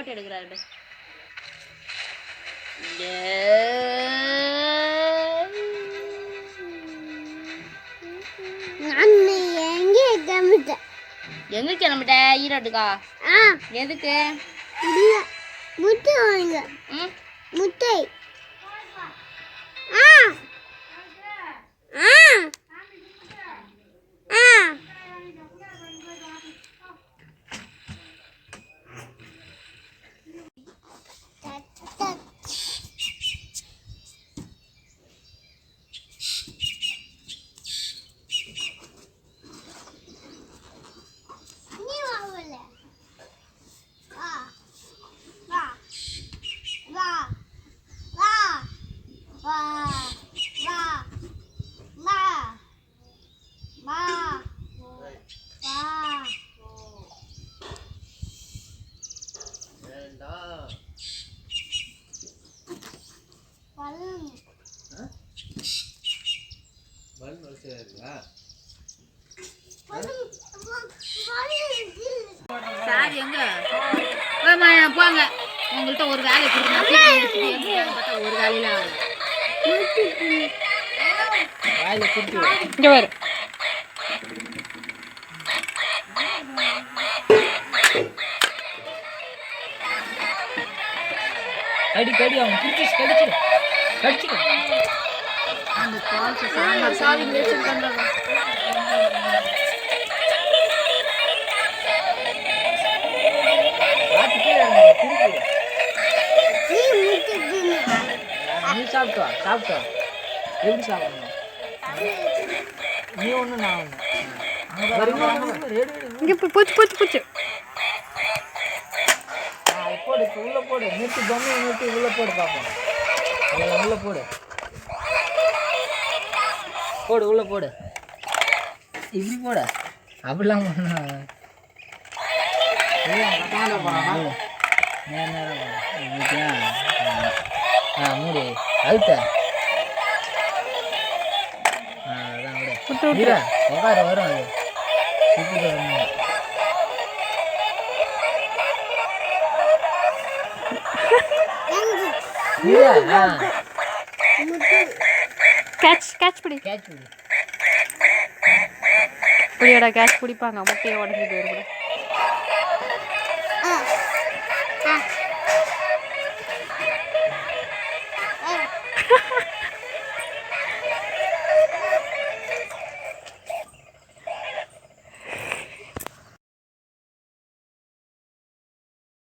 Photo எடுக்கிறாரு எங்க கிளம்பிட்ட? ஈரோட்டுக்கா? எதுக்கு? முட்டை முட்டை. ஆ. வேண்டா. பலன் வளர்ச்சியா இருக்கா சார் எங்க? போங்க. உங்கள்கிட்ட ஒரு வேலை கொடுத்தா ஒரு வேலையில ஆகுது வாயில வரும் கடி கடி அவன் பிடிச்சி கடிச்சிடு கடிச்சிடு அந்த காசு சாம்பார் சாவி மேய்ச்சல் பண்றாங்க நீ சாப்பிட்டா சாப்பிட்டா எப்படி சாப்பிடணும்? நீ ஒன்று நான் ஒன்று இங்க போச்சு போச்சு போச்சு. போடு இப்போ உள்ள போடு. நிறுத்தி பொம்மையை நிறுத்தி உள்ள போடு பார்ப்போம் அதில் உள்ள போடு. போடு உள்ள போடு. இப்படி போடு. அப்படிலாம் பண்ணா நேரம் நேரம். ஆ மூடு. அழுத்த. அதான் விடு. உட்காரு வரும். அது கேட்ச் கேட்ச் பிடி. கேட்ச் விடு புளியோட கேட்ச் பிடிப்பாங்க. முட்டையை உடஞ்சி போயிடும்